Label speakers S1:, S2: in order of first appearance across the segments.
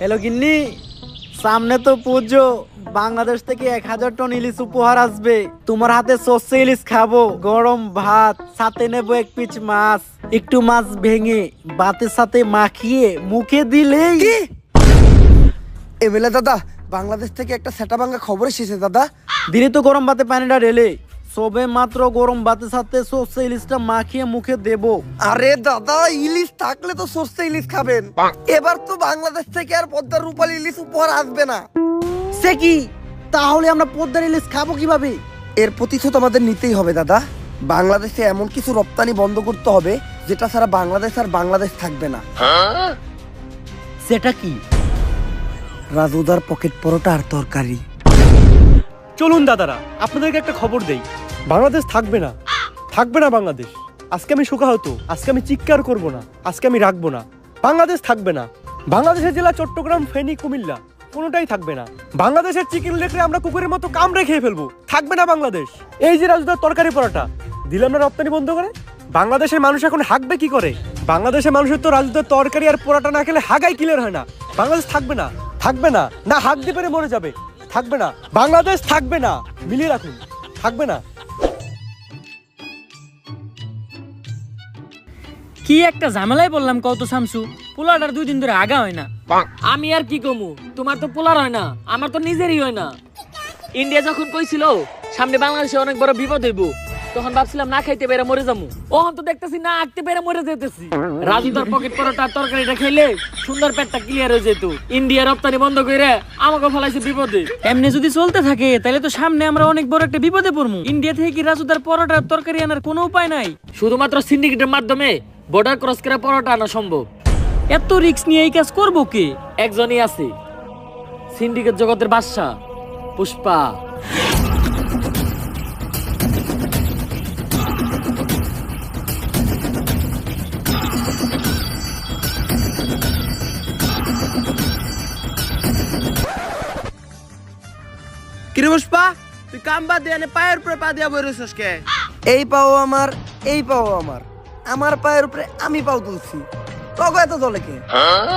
S1: Hello গিন্নি সামনে তো পুজো বাংলাদেশ থেকে এক হাজার টন ইলিশ উপহার আসবে। তোমার হাতে সর্ষে ইলিশ খাব গরম ভাত সাথে নেব এক পিচ মাছ একটু মাছ ভেঙে ভাতের সাথে মাখিয়ে মুখে দিলেই।
S2: এমএলএ দাদা বাংলাদেশ থেকে একটা সেটা ভাঙ্গা খবর এসেছে দাদা।
S1: দিনে তো গরম ভাতে পানিটা ঢেলে সবে মাত্র গরম ভাতের সাথে সর্ষে ইলিশটা মাখিয়ে মুখে দেবো।
S2: আরে দাদা ইলিশ থাকলে তো সর্ষে ইলিশ খাবেন। এবার তো বাংলাদেশ থেকে আর পদ্মার রূপালী ইলিশ উপহার আসবে না।
S1: সে কি? তাহলে আমরা পদ্মার ইলিশ খাব কীভাবে?
S2: এর প্রতিশোধ আমাদের নিতেই হবে দাদা। বাংলাদেশে এমন কিছু রপ্তানি বন্ধ করতে হবে যেটা ছাড়া বাংলাদেশ আর বাংলাদেশ থাকবে না।
S1: সেটা কি?
S2: রাজুদার পকেট পরোটা আর তরকারি।
S3: চলুন দাদারা আপনাদেরকে একটা খবর দেই। বাংলাদেশ থাকবে না। থাকবে না বাংলাদেশ। আজকে আমি শোকাহত। আজকে আমি চিৎকার করব না। আজকে আমি রাখব না। বাংলাদেশ থাকবে না। বাংলাদেশের জেলা চট্টগ্রাম, ফেনী, কুমিল্লা কোনোটাই থাকবে না। বাংলাদেশের চিকেন লেখলে আমরা কুকুরের মতো কামড়ে খেয়ে ফেলব। থাকবে না বাংলাদেশ। এই যে রাজুদার তরকারি পরোটা, দিলাম না রপ্তানি বন্ধ করে? বাংলাদেশের মানুষ এখন হাঁকবে কি করে? বাংলাদেশের মানুষের তো রাজুদার তরকারি আর পরোটা না খেলে হাগাই ক্লিয়ার হয় না। বাংলাদেশ থাকবে না। থাকবে না। না হাঁক দিয়ে পেরে মরে যাবে। থাকবে না। বাংলাদেশ থাকবে না। মিলিয়ে রাখুন। থাকবে না।
S4: কি একটা ঝামেলায় বললাম কত শামসু পোলাটার দুই দিন ধরে আগা হয় না।
S5: আমি আর কি কমু? তোমার তো পোলার হয় না আমার তো নিজেরই হয় না। ইন্ডিয়া যখন কইছিল সামনে বাংলাদেশে অনেক বড় বিপদ হইব তখন ভাবছিলাম না খাইতে পেরে মরে যাব ওহন তো দেখতেছি না আঁকতে পেরে মরে যেতেছি। রাজু তার পকেট পরোটা তরকারিটা খাইলে সুন্দর পেটটা ক্লিয়ার হয়ে যেত। ইন্ডিয়া রপ্তানি বন্ধ করে আমাকে ফলাইছে বিপদে।
S4: এমনি যদি চলতে থাকে তাহলে তো সামনে আমরা অনেক বড় একটা বিপদে পড়ব ইন্ডিয়া থেকে কি রাজুদার পরোটার তরকারি আনার কোনো উপায় নাই?
S5: শুধুমাত্র সিন্ডিকেটের মাধ্যমে বর্ডার ক্রস করে পরোটা আনা সম্ভব।
S4: এত রিস্ক নিয়ে এই কাজ করব কি?
S5: একজনই আছে। সিন্ডিকেট জগতের বাদশা পুষ্পা।
S6: কিরে পুষ্পা তুই কাম বাদ দিয়ে পায়ের উপরে পা দিয়া কে?
S2: এই পাও আমার এই পাও আমার। আমার পায়ের উপরে আমি পাও তুলছি। তখন এত দলে কে?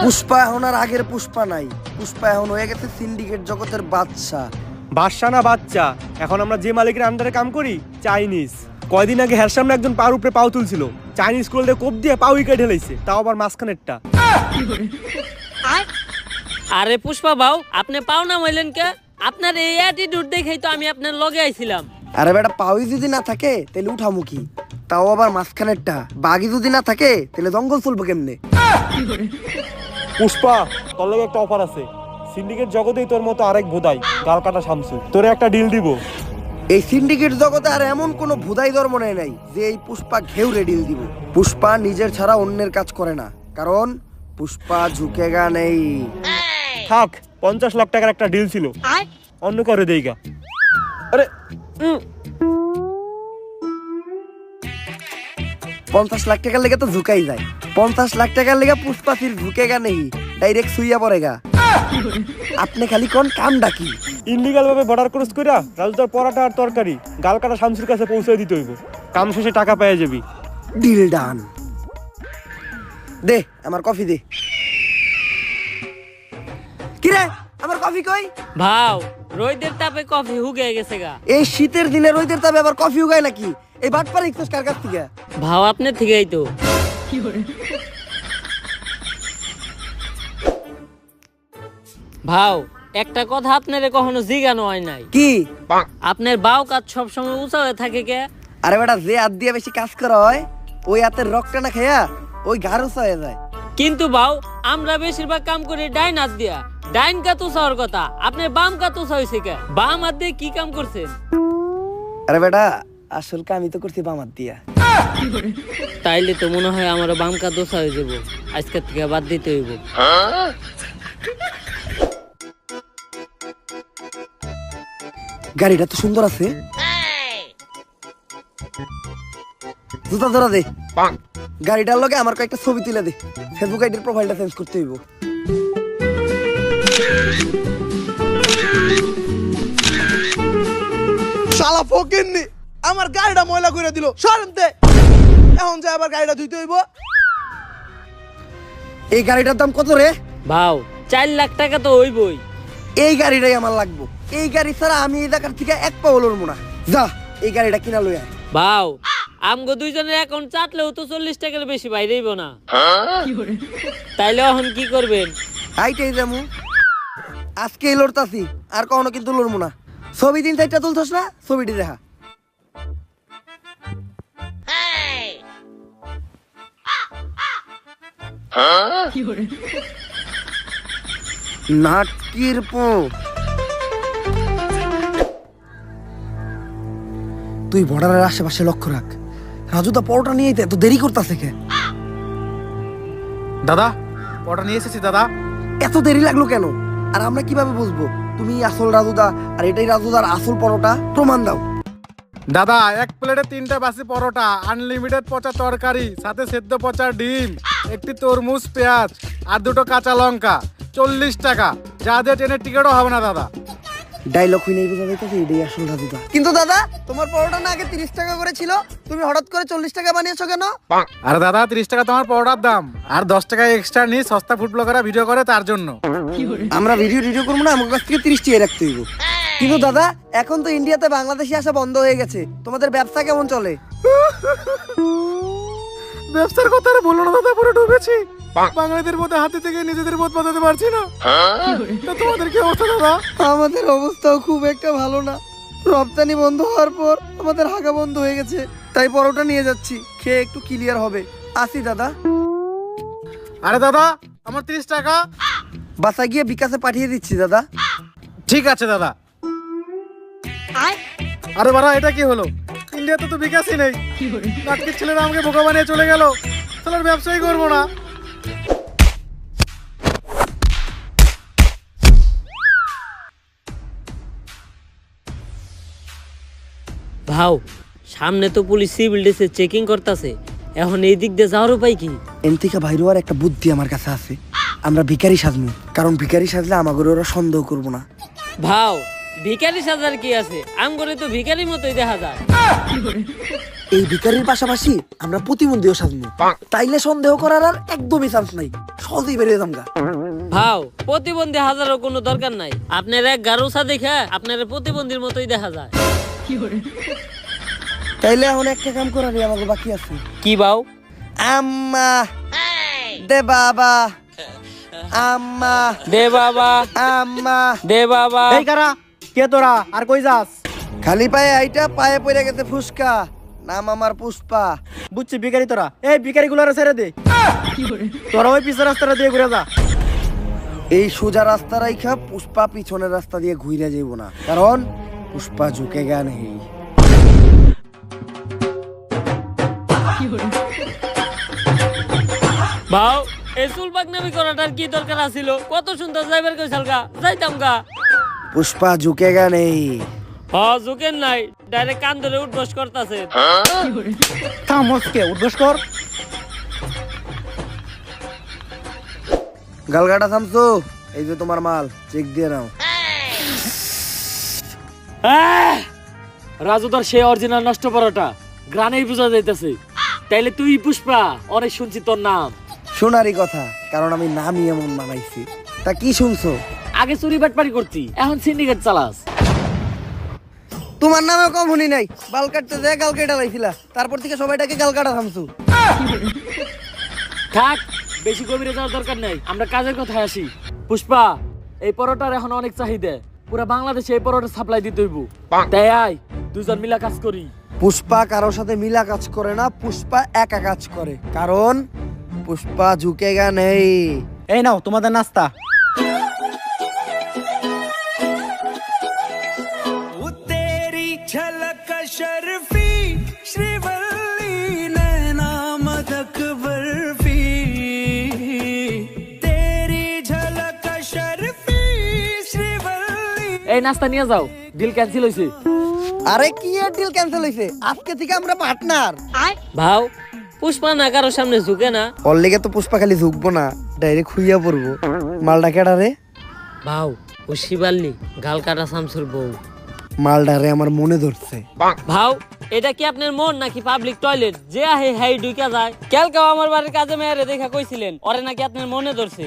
S2: পুষ্পা এখন আর আগের পুষ্পা নাই। পুষ্পা এখন হয়ে গেছে সিন্ডিকেট জগতের বাদশা।
S3: বাদশা না বাচ্চা এখন আমরা যে মালিকের আন্ডারে কাম করি চাইনিজ। কয়দিন আগে হের সামনে একজন পার উপরে পাও তুলছিল। চাইনিজ করলে কোপ দিয়ে পাও উইকে ঢেলাইছে। তাও আবার মাঝখানেরটা।
S5: আরে পুষ্পা বাউ আপনি পাও না হইলেন কে? আপনার এই অ্যাটিটিউড দেখেই তো আমি আপনার লগে আইছিলাম।
S2: আরে বেটা পাওই যদি না থাকে তাহলে উঠামুখী তাও আবার মাঝখানেরটা। বাঘি যদি না থাকে তাহলে জঙ্গল চলবো কেমনে?
S3: পুষ্পা তোর লাগে একটা অফার আছে। সিন্ডিকেট জগতেই তোর মতো আরেক ভোদাই গাল কাটা শামসু। তোরে একটা ডিল দিব।
S2: এই সিন্ডিকেট জগতে আর এমন কোনো ভুদাই ধর্ম নেই নাই যে এই পুষ্পা ঘেউ রেডিল দিব। পুষ্পা নিজের ছাড়া অন্যের কাজ করে না। কারণ পুষ্পা ঝুঁকেগা নেই।
S3: থাক পঞ্চাশ লাখ টাকার একটা ডিল ছিল। অন্য করে দেইগা। আরে
S2: পঞ্চাশ লাখ টাকার লেগে তো ঝুঁকাই যায়। পঞ্চাশ লাখ টাকার লেগে পুষ্পা ফির ঝুঁকেগা নেই ডাইরেক্ট সুইয়া পড়েগা। আপনি খালি কোন কাম ডাকি
S3: ইনলিগাল ভাবে বর্ডার ক্রস কইরা রাজুদার পরাটা আর তরকারি গাল কাটা শামসুর কাছে পৌঁছে দিতে হইব। কাম শেষে টাকা পেয়ে যাবি।
S2: ডিল ডান দে আমার কফি দে। কিরে আমার কফি কই?
S5: ভাও। রোহিতের তাপে কফি হুগে গেছে গা।
S2: এই শীতের দিনে তবে আবার কফি উগায় নাকি? এই বাটপার কার কাছ থেকে?
S5: ভাও আপনার থেকেই তো। ভাও একটা কথা আপনারে কখনো জিগানো হয় নাই।
S2: কি?
S5: আপনার বাও কাজ সবসময় উঁচা হয়ে থাকে কে।
S2: আরে বেটা যে হাত দিয়ে বেশি কাজ করা হয় ওই হাতের রক্তটা না খেয়া ওই ঘাড় উঁচা হয়ে যায়।
S5: কিন্তু বাও আমরা বেশিরভাগ কাম করি ডাইন হাত দিয়া। ডাইন কাত উঁচা কথা আপনার বাম কাত হয়েছে কে? বাম হাত দিয়ে কি কাম করছেন?
S2: আরে বেটা আসল কাম আমি তো করছি বাম হাত দিয়া।
S5: তাইলে তো মনে হয় আমার বাম কাত উঁচা হয়ে যাব। আজকের থেকে বাদ দিতে হইব।
S2: গাড়িটা তো সুন্দর আছে। জুতা ধরা দে। গাড়িটার লগে আমার কয়েকটা ছবি তুলে দে। ফেসবুক আইডির প্রোফাইলটা চেঞ্জ করতে হইব।
S6: শালা ফকিন্নি আমার গাড়িটা ময়লা করে দিল সরমতে এখন যে আবার গাড়িটা ধুইতে হইব।
S2: এই গাড়িটার দাম কত রে?
S5: ভাও চার লাখ টাকা তো হইবই।
S2: এই গাড়িটাই আমার লাগবো। এই গাড়ি ছাড়া আমি এই জায়গার থেকে এক পাও লড়বো না। যা এই গাড়িটা কিনা লই আয়।
S5: ভাও আমগো দুইজনের অ্যাকাউন্ট চাটলেও তো চল্লিশ টাকার বেশি বাইরেইব না। তাইলে এখন কি করবেন?
S2: আইটাই যামু। আজকে লড়তাছি আর কখনো কিন্তু লড়বো না। ছবি দিন চারটা তুলছস না? ছবিটি দেখা। নাটকির পো। তুই বর্ডারের আশেপাশে লক্ষ্য রাখ। রাজু দা পরোটা নিয়ে এত দেরি করতেছে কে?
S1: দাদা পরোটা নিয়ে এসেছি দাদা।
S2: এত দেরি লাগল কেন? আর আমরা কীভাবে বুঝব? তুমি আসল রাজুদা আর এটাই রাজুদার আসল পরোটা? প্রমাণ দাও।
S7: দাদা এক প্লেটে তিনটা বাসি পরোটা আনলিমিটেড পচা তরকারি সাথে সেদ্ধ পচা ডিম একটি তরমুজ পেঁয়াজ আর দুটো কাঁচা লঙ্কা চল্লিশ টাকা। যা দিয়ে ট্রেনের টিকিটও হবে না দাদা।
S2: ডাইলগ হই নাই বোঝা যাইতেছে এটাই আসল রাজুদা কিন্তু দাদা তোমার পরোটা না আগে তিরিশ টাকা করে ছিল তুমি হঠাৎ করে চল্লিশ টাকা বানিয়েছো কেন?
S7: আর দাদা তিরিশ টাকা তোমার পরোটার দাম। আর দশ টাকা এক্সট্রা নিয়ে সস্তা ফুড ব্লগাররা ভিডিও করে তার জন্য।
S2: আমরা ভিডিও টিডিও করব না আমার কাছ থেকে তিরিশ টাকা রাখতে হইব। কিন্তু দাদা এখন তো ইন্ডিয়াতে বাংলাদেশি আসা বন্ধ হয়ে গেছে। তোমাদের ব্যবসা কেমন চলে?
S7: ব্যবসার কথা আর বলো না দাদা পুরো ডুবেছি। বাঙালিদের মধ্যে হাতে থেকে নিজেদের বোধ বাঁধাতে পারছি না। তা তোমাদের কি অবস্থা দাদা?
S2: আমাদের অবস্থাও খুব একটা ভালো না। রপ্তানি বন্ধ হওয়ার পর আমাদের হাগা বন্ধ হয়ে গেছে। তাই পরোটা নিয়ে যাচ্ছি। খেয়ে একটু ক্লিয়ার হবে। আসি দাদা।
S7: আরে দাদা আমার তিরিশ টাকা।
S2: বাসা গিয়ে বিকাশে পাঠিয়ে দিচ্ছি দাদা।
S7: ঠিক আছে দাদা। আরে বাড়া এটা কি হলো? ইন্ডিয়াতে তো বিকাশই নেই। নাটকের ছেলেরা আমাকে বোকা বানিয়ে চলে গেল। তাহলে আর ব্যবসাই করব না।
S5: ভাও সামনে তো পুলিশ সিভিল ডিসে চেকিং করতেছে। এখন এই দিক দিয়ে যাওয়ার উপায় কি?
S2: এন থেকে বাইরে আর একটা বুদ্ধি আমার কাছে আছে। আমরা ভিখারি সাজবো কারণ ভিখারি সাজলে আমাকে ওরা সন্দেহ করব না।
S5: ভাও ভিখারি সাজার কি আছে? আম করে তো ভিখারির মতোই দেখা যায়।
S2: এই ভিখারির পাশাপাশি আমরা প্রতিবন্ধীও সাজবো তাইলে সন্দেহ করার আর একদমই চান্স নাই। সহজেই বেরিয়ে যামগা।
S5: ভাও প্রতিবন্ধী হাজারও কোনো দরকার নাই। আপনার এক গারুসা দেখে আপনার প্রতিবন্ধীর মতোই দেখা যায়।
S2: তাইলে এখন একটা কাম করারই আমাকে বাকি আছে।
S5: কি ভাও
S2: আম্মা দে বাবা। আম্মা
S5: দে বাবা।
S2: আম্মা।
S5: দে বাবা।
S1: এই কারা কে তোরা? আর কই যাস?
S2: খালি পায়ে আইটা পায়ে পড়ে গেছে ফুসকা। নাম আমার পুষ্পা।
S1: বুঝছি ভিখারি তোরা। এই ভিখারি গুলারে ছেড়ে দে। তোরা ওই পিছের রাস্তাটা দিয়ে ঘুরে যা।
S2: এই সোজা রাস্তা রাইখা পুষ্পা পিছনের রাস্তা দিয়ে ঘুরে যাইব না। কারণ পুষ্পা ঝুঁকে গা নেই
S5: ভাও এই চুল পাকনামি করাটার কি দরকার আছিল? কত সুন্দর যাইবার কইছাল গা যাইতাম গা।
S2: নেই
S5: হ। জুকেন নাই ডাইরেক্ট কান ধরে উঠবস করতাছে।
S1: থামসকে উদ্দেশ্য কর।
S2: গালগাটা থামছো? এই যে তোমার মাল চেক দিয়ে নাও।
S5: রাজুদার সে অরিজিনাল নষ্ট পরোটা গ্রানেই বোঝা যাইতেছে। তাইলে তুই পুষ্পা অনেক শুনছি তোর নাম।
S2: শোনারই কথা কারণ আমি নামই এমন বানাইছি। তা কি শুনছো?
S5: আগে চুরি বাটপারি করতি এখন সিন্ডিকেট চালাস।
S2: তোমার নামে কম শুনি নাই। বাল কাটতে যে গাল কেটে লাইছিলা। তারপর থেকে সবাইটাকে গাল কাটা থামছো।
S5: থাক বেশি গভীরে যাওয়ার দরকার নাই। আমরা কাজের কথায় আসি। পুষ্পা এই পরোটার এখন অনেক চাহিদা। পুরো বাংলাদেশে এই পরোটা সাপ্লাই দিতে হইব। তাই আয় দুজন মিলা কাজ করি।
S2: পুষ্পা কারোর সাথে মিলা কাজ করে না পুষ্পা একা কাজ করে। কারণ পুষ্পা ঝুঁকে গা নেই।
S1: এই নাও তোমাদের নাস্তা।
S5: এই নাস্তা নিয়ে যাও। ডিল ক্যান্সেল হয়েছে
S2: আরে কি এর ডিল ক্যান্সেল হইছে? আজকে থেকে আমরা পার্টনার
S5: ভাও পুষ্পা না কারও সামনে ঝুঁকে না।
S2: ওর লেগে তো পুষ্পা খালি ঝুঁকবো না ডাইরেক্ট খুইয়া পড়ব। মালটা কেডা রে?
S5: ভাও ও শিবাল্লি গাল কাটা শামসুর বউ।
S2: মালডারে আমার মনে ধরছে।
S5: ভাও
S4: এটা কি আপনার মন নাকি পাবলিক টয়লেট যে আহে হাই ঢুকা যায়। কালকেও আমার বাড়ির কাজে মেয়েরে দেখা কইছিলেন ওরে নাকি আপনার মনে ধরছে।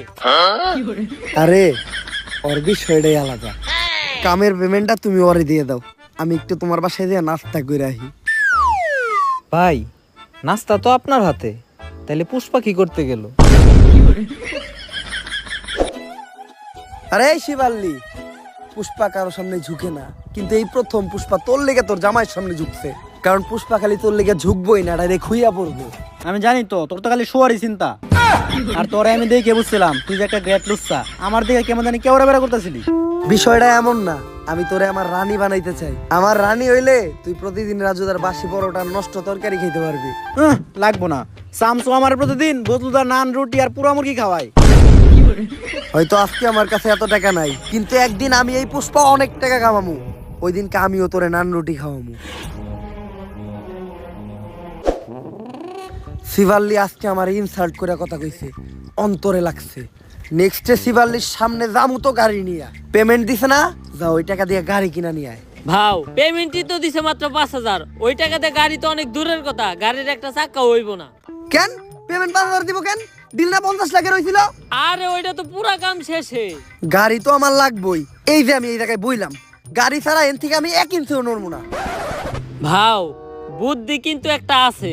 S2: আরে ওর বিষয়টাই আলাদা। কামের পেমেন্টটা তুমি ওরে দিয়ে দাও। আমি একটু তোমার বাসায় দিয়ে নাস্তা করে আহি
S8: ভাই নাস্তা তো আপনার হাতে। তাহলে পুষ্পা কি করতে গেল?
S2: আরে শিবাল্লি পুষ্পা কারোর সামনে ঝুঁকে না। কিন্তু এই প্রথম পুষ্পা তোর লেগে তোর জামাইয়ের সামনে ঝুঁকছে। কারণ পুষ্পা খালি তোর লেগে ঝুঁকবই না ডাইরেক্ট খুইয়া পড়ব।
S1: আমি জানি তো তোর তো খালি শোয়ারই চিন্তা। আর তোরে আমি দেখে বুঝছিলাম তুই যে একটা গ্রেট লুচ্ছা। আমার দিকে কেমন জানি কেউ বেড়া করতেছিলি।
S2: বিষয়টা এমন না আমি তোরে আমার রানী বানাইতে চাই। আমার রানী হইলে তুই প্রতিদিন রাজুদার বাসি পরোটা নষ্ট তরকারি খেতে পারবি।
S1: উহ, লাগবো না। সামসু আমার প্রতিদিন বদলুদা নান রুটি আর পুরা মুরগি খাওয়াই
S2: হয়তো আজকে আমার কাছে এত টাকা নাই কিন্তু একদিন আমি এই পুষ্পা অনেক টাকা কামামু ওই দিনকে আমিও তোরে নান রুটি খাওয়ামু। শিবাল্লি আজকে আমার ইনসাল্ট করে কথা কইছে। অন্তরে লাগছে। নেক্সটে শিবাল্লির সামনে যামু তো গাড়ি নিয়ে। পেমেন্ট দিছে না? যা ওই টাকা দিয়ে গাড়ি কিনা নিয়ে আয়।
S4: ভাও পেমেন্টই তো দিছে মাত্র পাঁচ হাজার। ওই টাকাতে গাড়ি তো অনেক দূরের কথা। গাড়ির একটা চাক্কা হইব না।
S2: কেন? পেমেন্ট পাঁচ হাজার দিব কেন? দিল না পঞ্চাশ লাখের হয়েছিল
S4: আরে ওইটা তো পুরা কাম শেষে।
S2: গাড়ি তো আমার লাগবই। এই যে আমি এই জায়গায় বইলাম। গাড়ি ছাড়া এন থেকে আমি এক ইঞ্চিও নড়বো না।
S4: ভাও বুদ্ধি কিন্তু একটা আছে।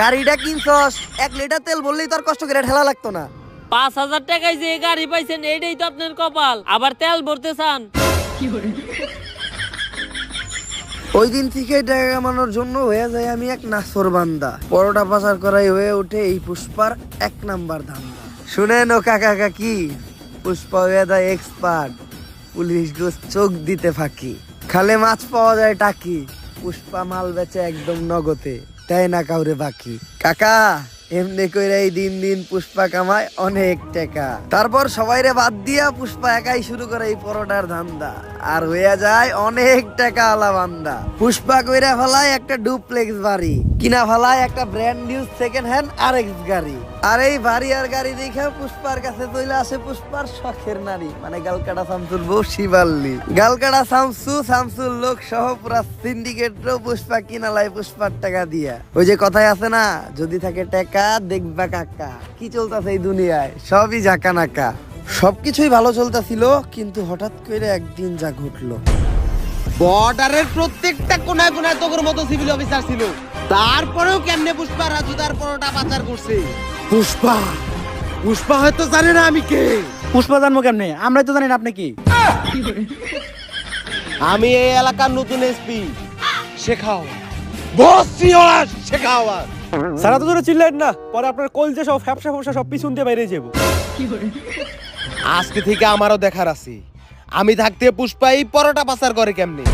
S2: গাড়িটা কিনছস? এক লিটার তেল বললেই তোর কষ্ট করে ঠেলা লাগতো না।
S4: পাঁচ হাজার টাকায় যে গাড়ি পাইছেন এইটাই তো আপনার কপাল। আবার তেল ভরতে চান।
S2: ওই দিন থেকে টাকা কামানোর জন্য হয়ে যায় আমি এক নাসর বান্দা। পরোটা পাচার করাই হয়ে ওঠে এই পুষ্পার এক নাম্বার ধান্দা। শুনেন ও কাকা কাকি পুষ্পা হয়ে যায় এক্সপার্ট পুলিশ গোস চোখ দিতে ফাঁকি। খালে মাছ পাওয়া যায় টাকি। পুষ্পা মাল বেচে একদম নগদে। তাই না কাউরে বাকি? কাকা এমনি কইরা এই দিন দিন পুষ্পা কামায় অনেক টাকা। তারপর সবাইরে বাদ দিয়া পুষ্পা একাই শুরু করে এই পরোটার ধান্দা। আর হইয়া যায় অনেক টাকা আলা বান্দা পুষ্পা কইরা ফেলায় একটা ডুপ্লেক্স বাড়ি, কিনা ফেলায় একটা ব্র্যান্ড নিউ সেকেন্ড হ্যান্ড আর এক্স গাড়ি। আর এই বাড়ি আর গাড়ি দেখে পুষ্পার কাছে চলে আসে পুষ্পার শখের নারী মানে গালকাটা শামসুর বউ শিবাল্লি। গালকাটা শামসু শামসুর লোক সহ পুরা সিন্ডিকেট পুষ্পা কিনালাই পুষ্পার টাকা দিয়া। ওই যে কথাই আছে না, যদি থাকে টাকা, দেখবা কাকা। কি চলতেছে এই দুনিয়ায়? সবই জাকা নাকা সবকিছুই ভালো চলতেছিল কিন্তু হঠাৎ করে একদিন যা ঘটলো।
S6: বর্ডারের প্রত্যেকটা কোনায় কোনায় তোর মতো সিভিল অফিসার ছিল। তারপরেও কেমনে পুষ্পা রাজুদার পরোটা পাচার করছে? পুষ্পা! পুষ্পা হয়তো জানে না আমি কে।
S1: পুষ্পা জানব কেমনে? আমরাই তো জানি না আপনি কি।
S6: আমি এই এলাকার নতুন এসপি শেখাও। বস সিওরা শেখাও
S3: সারা তো ধরে চিল্লেন না পরে আপনার কলজে সব ফ্যাপসা ফ্যাপসা সব পিছন দিয়ে বাইরে যাব
S6: আজকে থেকে আমারও দেখার আছে। আমি থাকতে পুষ্পা এই পরোটা পাচার করে কেমনি?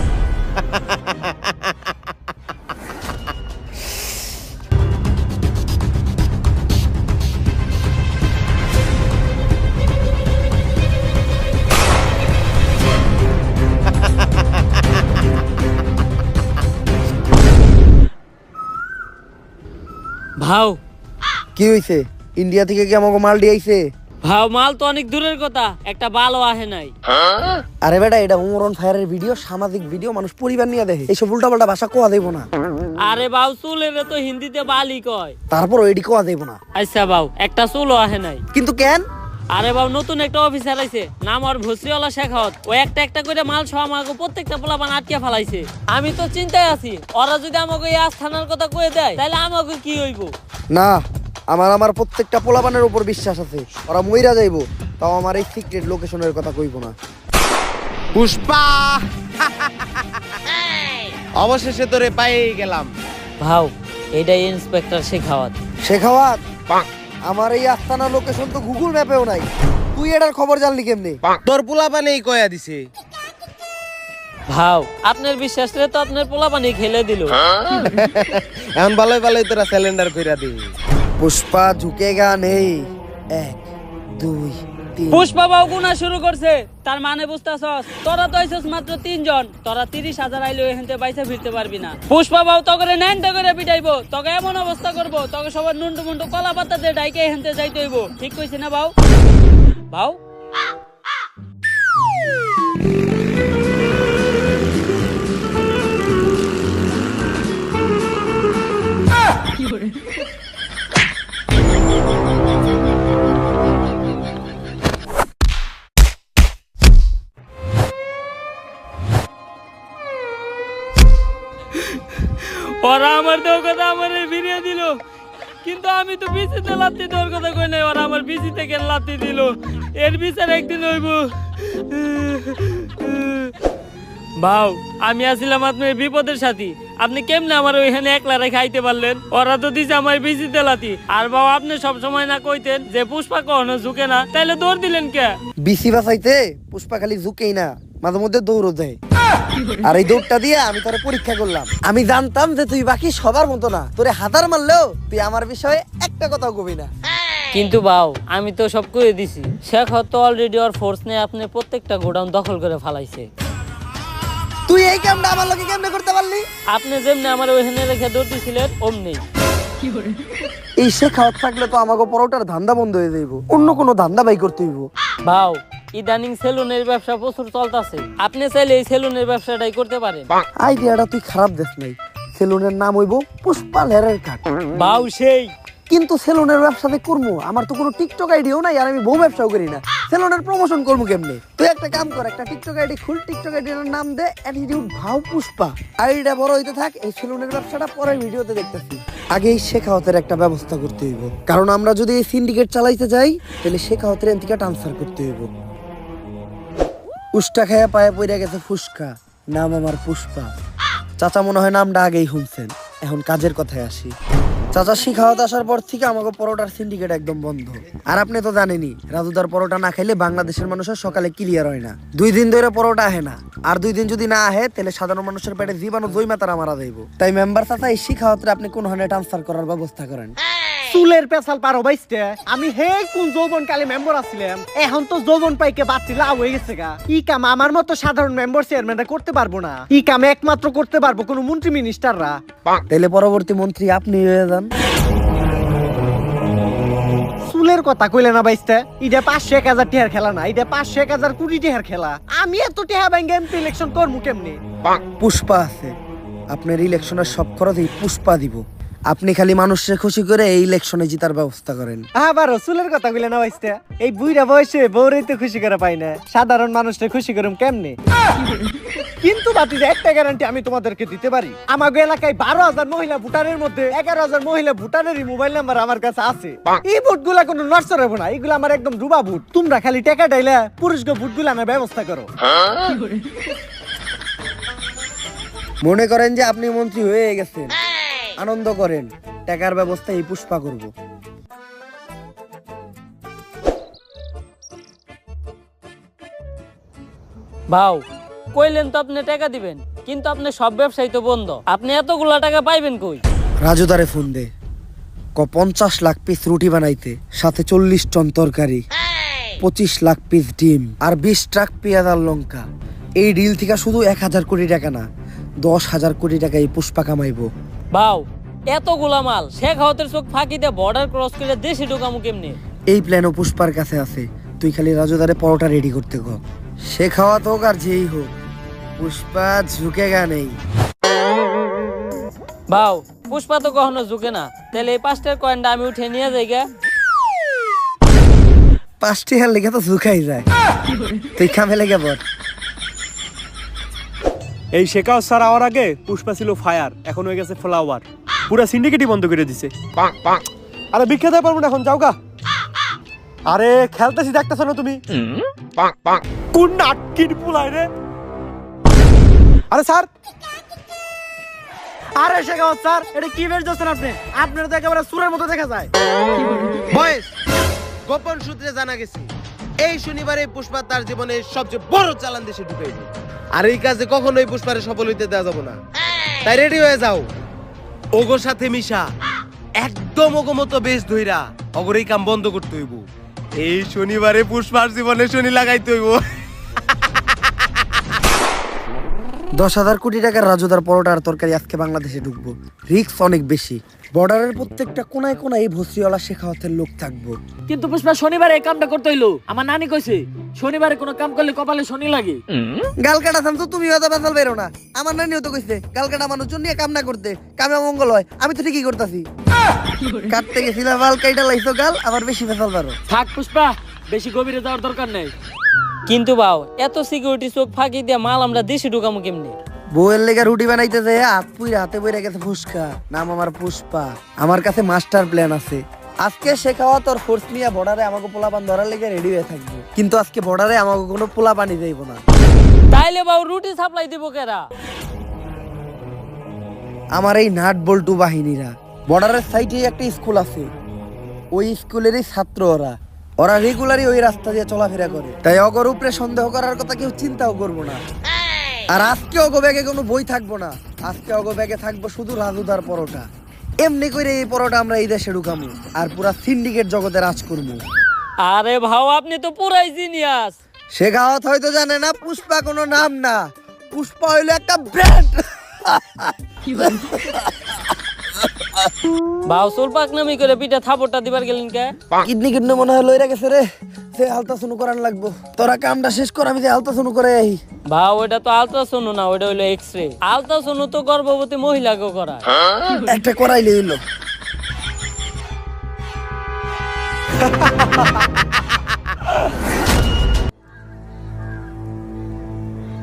S4: ভাও।
S2: কি হইছে? ইন্ডিয়া থেকে কি আমাকে মাল দিয়েছে
S4: ভাও মাল তো অনেক দূরের কথা একটা ভালো আহে নাই।
S2: আরে বেটা এটা উমরন ফায়ারের ভিডিও সামাজিক ভিডিও মানুষ পরিবার নিয়ে দেখে। এইসব উল্টাপাল্টা ভাষা কোয়া দেব না।
S4: আরে বাউ চুলের তো হিন্দিতে বালি কয়।
S2: তারপর এডি কোয়া দেব না।
S4: আচ্ছা বাউ একটা চুলও আহে নাই।
S2: কিন্তু কেন?
S4: আরে বাবু নতুন একটা অফিসার আইছে নাম ভসরিওয়ালা শেখাওয়াত ও একটা একটা করে মাল সহ আমাকে প্রত্যেকটা পোলাপান আটকে ফেলাইছে। আমি তো চিন্তায় আছি ওরা যদি আমাকে এই আস্থানার কথা কয়ে দেয় তাহলে আমাকে কি হইব?
S2: না আমার আমার প্রত্যেকটা পোলাপানের উপর বিশ্বাস আছে। ওরা মইরা যাইবো তাও আমার এই সিক্রেট লোকেশনের কথা কইব না।
S6: পুষ্পা! অবশেষে তোরে পাই গেলাম।
S4: ভাও এটাই ইন্সপেক্টর শেখাওয়াত।
S2: শেখাওয়াত? আমার এই আস্তানা লোকেশন তো গুগল ম্যাপেও নাই। তুই এটার খবর জানলি কেমনে?
S6: তোর পোলাপানেই কয়া দিছে।
S4: ভাও আপনার বিশ্বাস রে তো আপনার পোলাপানি খেলে দিল।
S6: এখন ভালোই ভালোই তোরা সিলিন্ডার কইরা দি
S2: পুষ্পা ঝুঁকেগা নেই। এক দুই
S4: পুষ্পা বাবু গুনা শুরু করছে। তার মানে বুঝতেছস তোরা তো হইছস মাত্র তিনজন। তোরা তিরিশ হাজার এখান থেকে পয়সা ফিরতে পারবি না। পুষ্পা বাবু তোকে ন্যান্টা করে পিটাইবো। তোকে এমন অবস্থা করব তোকে সবার নুন্টু মুন্টু কলা পাতা দিয়ে ডাইকে এখান যাইতে হইব ঠিক কইছি না বাউ? বাউ? ওরা আমার দেওয়ার কথা আমার ফিরিয়ে দিল। কিন্তু আমি তো বিচিতে লাত্তি দেওয়ার কথা কই নাই, ওরা আমার বিচি থেকে লাত্তি দিল। এর বিচার একদিন হইব। ভাও আমি আসছিলাম আপনার বিপদের সাথী। আপনি কেমনে আমার ওইখানে একলা রেখে আইতে পারলেন? ওরা তো দিছে আমার বিচিতে লাতি আর বাবা আপনি সব সময় না কইতেন যে পুষ্পা কখনো ঝুঁকে না। তাইলে দৌড় দিলেন কে?
S2: বিসি বাসাইতে পুষ্পা খালি ঝুঁকেই না, মাঝে মধ্যে দৌড়ও দেয়। আর এই দৌড়টা দিয়ে আমি তোরে পরীক্ষা করলাম। আমি জানতাম যে তুই বাকি সবার মতো না। তোরে হাতার মারলেও তুই আমার বিষয়ে একটা কথাও কবি না।
S4: কিন্তু বাও আমি তো সব করে দিছি। শেখ তো অলরেডি ওর ফোর্স নিয়ে আপনি প্রত্যেকটা গোডাউন দখল করে ফালাইছে।
S2: তুই এই কামটা আমার লোকে কেমনে করতে পারলি?
S4: আপনি যেমনি আমার ওইখানে রেখে দৌড়তেছিলেন অমনি।
S2: এই শেখাওয়াত থাকলে তো আমাকে পরোটার ধান্দা বন্ধ হয়ে যাইব। অন্য কোনো ধান্দা বাই করতে হইব।
S4: ভাও ইদানিং সেলুনের ব্যবসা প্রচুর চলতেছে। আপনি চাইলে এই সেলুনের ব্যবসাটাই করতে পারেন।
S2: আইডিয়াটা তুই খারাপ দেখ নাই। সেলুনের নাম হইব পুষ্পা লেরের কাঠ
S4: বাউ সেই।
S2: কিন্তু সেলুনের ব্যবসাতে করব আমার তো কোনো টিকটক আইডিও নাই আর আমি বউ ব্যবসাও করি না। সেলুনের প্রমোশন করব কেমনে? তুই একটা কাম কর একটা টিকটক আইডি খুল টিকটক আইডির নাম দে অ্যাটিটিউড ভাও পুষ্পা। আইডিটা বড় হইতে থাক এই সেলুনের ব্যবসাটা পরের ভিডিওতে দেখতেছি। আগে এই শেখাওয়াতের একটা ব্যবস্থা করতে হইব। কারণ আমরা যদি এই সিন্ডিকেট চালাইতে যাই তাহলে শেখাওয়াতের এনথিকে ট্রান্সফার করতে হইব। উষ্টা খায়া পায়ে পড়ে গেছে ফুসকা, নাম আমার পুষ্পা। চাচা মনে হয় নামটা আগেই শুনছেন, এখন কাজের কথায় আসি। চাচা শিখাওয়াত আসার পর থেকে আমাকে পরোটার সিন্ডিকেট একদম বন্ধ। আর আপনি তো জানেনই, রাজুদার পরোটা না খাইলে বাংলাদেশের মানুষের সকালে ক্লিয়ার হয় না। দুই দিন ধরে পরোটা আহে না। আর দুই দিন যদি না আহে, তাহলে সাধারণ মানুষের পেটে জীবাণু জৈমা তারা মারা যাইব। তাই মেম্বার চাচা, এই শিখাওয়াতে আপনি কোন হানে ট্রান্সফার করার ব্যবস্থা করেন।
S3: চুলের পেশাল পার হবাইছে আমি হে কোন যৌবন কালে মেম্বার আছিলাম। এখন তো যৌবন পাইকে বাচ্চি লাভ হয়ে গেছে গা। ই কাম আমার মতো সাধারণ মেম্বার চেয়ারম্যানরা করতে পারব না। ই কাম একমাত্র করতে পারব কোনো মন্ত্রী মিনিস্টাররা
S2: তাইলে পরবর্তী মন্ত্রী আপনি হয়ে যান।
S3: চুলের কথা কইলে না বাইসতে। ইটা পাঁচশো এক হাজার টিহার খেলা না এটা পাঁচশো এক হাজার কোটি টিহার খেলা। আমি এত টিহা ব্যাংকে এমপি ইলেকশন করব কেমনি?
S2: পুষ্পা আছে। আপনার ইলেকশনের সব খরচ এই পুষ্পা দিব। আপনি খালি মানুষের খুশি করে এই ইলেকশনে জিতার ব্যবস্থা করেন।
S3: আবার চুলের কথা কইলে না বাইসতে এই বুইরা বয়সে বউরেই তো খুশি করে পাই না। সাধারণ মানুষকে খুশি করুম কেমনে? কিন্তু বাতি যে একটা গ্যারান্টি আমি তোমাদেরকে দিতে পারি। আমাকে এলাকায় বারো হাজার মহিলা ভোটারের মধ্যে এগারো হাজার মহিলা ভোটারেরই মোবাইল নাম্বার আমার কাছে আছে। এই ভোটগুলা কোনো নর্সর হব না এইগুলো আমার একদম ডুবা ভোট। তোমরা খালি টাকা ডাইলে পুরুষকে ভোটগুলো আমার ব্যবস্থা করো।
S2: মনে করেন যে আপনি মন্ত্রী হয়ে গেছেন। আনন্দ করেন টাকার ব্যবস্থা এই পুষ্পা করব।
S4: ভাও কইলেন তো আপনি টাকা দিবেন কিন্তু আপনি সব ব্যবসায়ী তো বন্ধ। আপনি এতগুলা টাকা পাইবেন কই?
S2: রাজু তারে ফোন দে। ক পঞ্চাশ লাখ পিস রুটি বানাইতে সাথে চল্লিশ টন তরকারি পঁচিশ লাখ পিস ডিম আর বিশ ট্রাক পেঁয়াজ আর লঙ্কা। এই ডিল থেকে শুধু এক হাজার কোটি টাকা না দশ হাজার কোটি টাকা এই পুষ্পা কামাইবো।
S4: ভাও এতগুলা মাল শেখ হাওতের চোখ ফাঁকি দিয়ে বর্ডার ক্রস করে দেশে ঢুকামু কেমনে?
S2: এই প্ল্যানও পুষ্পার কাছে আছে। তুই খালি রাজুদারে পরোটা রেডি করতে ক। সে খাওয়া তো হোক আর যেই হোক পুষ্পা ঝুঁকে গা নেই।
S4: ভাও পুষ্পা তো কখনো ঝুঁকে না। তাহলে এই পাঁচটার কয়েনটা আমি উঠে নিয়ে যাই গা।
S2: পাঁচটি হার লেগে তো ঝুঁকাই যায়? তুই খামে লেগে বল।
S3: এই শেখাও স্যার আওয়ার আগে পুষ্পা ছিল ফায়ার, এখন হয়ে গেছে ফ্লাওয়ার পুরো সিন্ডিকেটই বন্ধ করে দিছে। আরে বিখ্যাত পারব না এখন, যাও গা। আরে খেলতেছি, দেখতেছো না তুমি? কোন নাটকির পুলাই রে? আরে স্যার!
S1: আরে শেখাও স্যার, এটা কি বেশ যাচ্ছেন আপনি? আপনার তো একেবারে সুরের মতো দেখা যায়।
S6: বয়েস গোপন সূত্রে জানা গেছে, এই শনিবারে পুষ্পা তার জীবনের সবচেয়ে বড় চালান দেশে ঢুকাইব আর এই কাজে কখনোই পুষ্পারে সফল হইতে দেওয়া যাব না। তাই রেডি হয়ে যাও। ওগো সাথে মিশা, একদম ওগো মতো বেশ ধইরা অগর এই কাম বন্ধ করতে হইব। এই শনিবারে পুষ্পার জীবনে শনি লাগাইতে হইব।
S2: দশ হাজার কোটি টাকার রাজুদার পরোটার তরকারি আজকে বাংলাদেশে ঢুকবো। রিক্স অনেক বেশি। বর্ডারের প্রত্যেকটা কোনায় কোনায় এই ভস্রিওয়ালা শেখাওয়াতের লোক থাকব।
S5: কিন্তু পুষ্পা শনিবারে এই কামটা করতে হইল। আমার নানি কইছে শনিবারে কোনো কাম করলে কপালে শনি লাগে।
S2: গাল কাটা থামতো তুমি হয়তো বেসাল বেরো না। আমার নানিও তো কইছে গাল কাটা মানুষজন নিয়ে কাম না করতে কামে মঙ্গল হয়। আমি তো ঠিকই করতেছি। কাটতে গেছিলাম গাল কাইটা লাইছো গাল আবার বেশি বেসাল পারো।
S5: থাক পুষ্পা বেশি গভীরে যাওয়ার দরকার নেই।
S4: কিন্তু বাও এত সিকিউরিটি চোখ ফাঁকি দিয়ে মাল আমরা দেশে ঢুকামু কেমনে?
S2: বউয়ের লেগে রুটি বানাইতেছে হাত পুই হাতে বইরা গেছে ফুসকা। নাম আমার পুষ্পা। আমার কাছে মাস্টার প্ল্যান আছে। আজকে শেখাওয়া তোর ফোর্স নিয়ে বর্ডারে আমাকে পোলাপান ধরার লেগে রেডি হয়ে থাকব। কিন্তু আজকে বর্ডারে আমাকে কোনো পোলা পানি যাইব না।
S4: তাইলে বাউ রুটি সাপ্লাই দিব কেরা?
S2: আমার এই নাট বল্টু বাহিনীরা। বর্ডারের সাইডে একটা স্কুল আছে। ওই স্কুলেরই ছাত্র ওরা। ওরা রেগুলারই ওই রাস্তা দিয়ে চলাফেরা করে। তাই অগর উপরে সন্দেহ করার কথা কেউ চিন্তাও করব না। আর আজকে অগো ব্যাগে কোনো বই থাকব না। আজকে অগো ব্যাগে থাকব শুধু রাজুদার পরোটা। এমনি করে এই পরোটা আমরা এই দেশে ঢুকামু আর পুরা সিন্ডিকেট জগতে রাজ করব
S4: আরে ভাও আপনি তো পুরাই জিনিয়াস
S2: শেখাওয়াত হয়তো জানে না পুষ্পা কোনো নাম না। পুষ্পা হইল একটা ব্র্যান্ড
S4: ভাও চুল পাক নামি করে পিঠা থাপড়টা দিবার গেলেন কে?
S2: কিডনি কিডনি মনে হয় লইরা গেছে রে। সে আলতা শুনু করান লাগবো। তোরা কামটা শেষ কর আমি যে আলতা শুনু করে আই।
S4: ভাও ওটা তো আলট্রাসাউন্ড না ওটা হইল এক্স রে আলট্রাসাউন্ড তো গর্ভবতী করায়
S2: একটা করাইলে হইল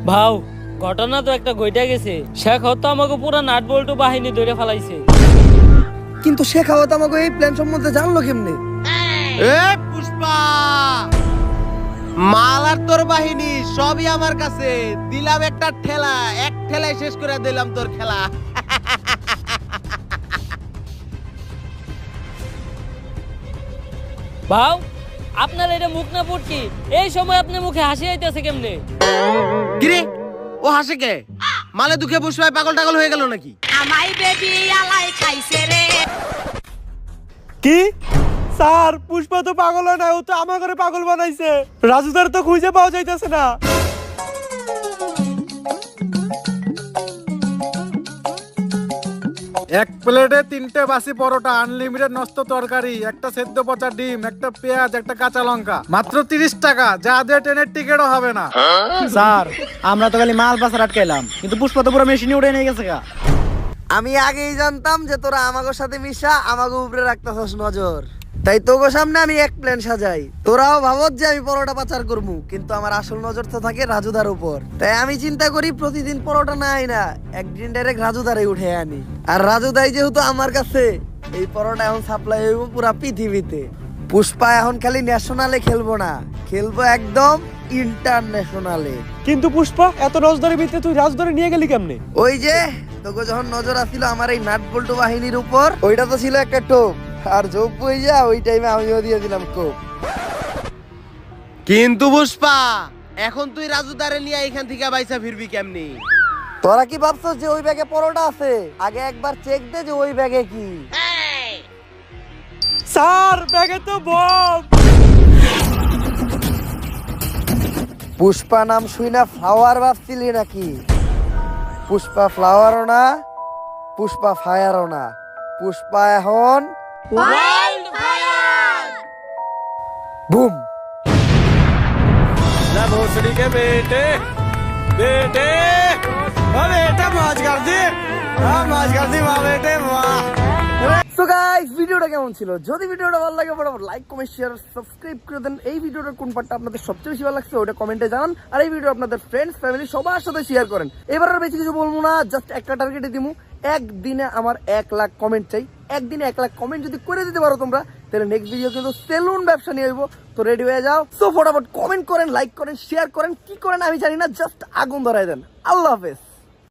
S4: ভাও ঘটনা তো একটা ঘইটা গেছে। শেখ তো আমাকে পুরা নাট বল্টু বাহিনী ধরে ফেলাইছে।
S2: কিন্তু শেখাওয়াত আমাকে এই প্ল্যান সম্বন্ধে জানলো কেমনে?
S6: এ পুষ্পা মাল আর তোর বাহিনী সবই আমার কাছে। দিলাম একটা ঠেলা এক ঠেলায় শেষ করে দিলাম তোর খেলা।
S4: ভাও আপনার এটা মুখ না পুটকি? এই সময় আপনার মুখে হাসি আইতেছে কেমনে?
S6: কিরে ও হাসে কে? মালে দুঃখে পুষ্পায় পাগল টাগল হয়ে গেল নাকি?
S3: কি? স্যার পুষ্পা তো পাগল না ও তো আমার ঘরে পাগল বানাইছে। রাজুদার তো খুঁজে পাওয়া যাইতেছে না।
S7: এক প্লেটে তিনটে বাসি পরোটা আনলিমিটেড নষ্ট তরকারি একটা সেদ্ধ পচা ডিম একটা পেঁয়াজ একটা কাঁচা লঙ্কা। মাত্র তিরিশ টাকা যা দিয়ে ট্রেনের টিকিটও হবে না।
S1: স্যার আমরা তো খালি মাল পাচার আটকাইলাম কিন্তু পুষ্পা তো পুরো মেশিনে উঠে নিয়ে গেছে গা।
S2: আমি আগেই জানতাম যে তোরা আমাগো সাথে মিশা আমাগো উপরে রাখতেছস নজর। তাই তোগো সামনে আমি এক প্ল্যান সাজাই। তোরাও ভাবত যে আমি পরোটা পাচার করব কিন্তু আমার আসল নজর তো থাকে রাজুদার উপর। তাই আমি চিন্তা করি প্রতিদিন পরোটা না আই না একদিন ডাইরেক্ট রাজুদারে উঠে আনি। আর রাজুদাই যেহেতু আমার কাছে এই পরোটা এখন সাপ্লাই হইব পুরা পৃথিবীতে। পুষ্পা এখন খালি ন্যাশনালে খেলব না খেলব একদম ইন্টারন্যাশনালে
S3: কিন্তু পুষ্পা এত নজদারি ভিতরে তুই রাজদারি নিয়ে গেলি কেমনে?
S2: ওই যে তোকে যখন নজর আসছিল আমার এই নাট বল্টু বাহিনীর উপর ওইটা তো ছিল একটা টোপ। আর বই যা ওই টাইমে আমিও দিয়ে দিলাম কোপ।
S6: কিন্তু পুষ্পা এখন তুই রাজু দারে নিয়ে এখান থেকে বাইসা ফিরবি কেমনি?
S2: তোরা কি ভাবছ যে ওই ব্যাগে পরোটা আছে? আগে একবার চেক দে যে ওই ব্যাগে কি।
S3: স্যার ব্যাগে তো বম।
S2: পুষ্পা নাম শুই না ফ্লাওয়ার ভাবছিলি নাকি? পুষ্পা ফ্লাওয়ারও না পুষ্পা ফায়ারও না পুষ্পা এখন বুম
S3: भोसड़ी के बेटे बेटे हाँ बेटा मौज कर दी हाँ मौज कर दी वाह बेटे वाह
S2: তো গাইস ভিডিওটা কেমন ছিল? যদি ভিডিওটা ভালো লাগে, বরাবর লাইক কমেন্ট শেয়ার সাবস্ক্রাইব করে দেন। এই ভিডিওটার কোন পার্টটা আপনাদের সবচেয়ে বেশি ভালো লাগছে ওটা কমেন্টে জানান। আর এই ভিডিও আপনাদের ফ্রেন্ডস ফ্যামিলি সবার সাথে শেয়ার করেন। এবার আর বেশি কিছু বলব না জাস্ট একটা টার্গেটে দিমু। একদিনে আমার এক লাখ কমেন্ট চাই। একদিনে এক লাখ কমেন্ট যদি করে দিতে পারো তোমরা, তাহলে নেক্সট ভিডিও কিন্তু সেলুন ব্যবসা নিয়ে আসব। তো রেডি হয়ে যাও। তো ফটাফট কমেন্ট করেন লাইক করেন শেয়ার করেন। কি করেন আমি জানি না জাস্ট আগুন ধরাই দেন। আল্লাহ হাফেজ।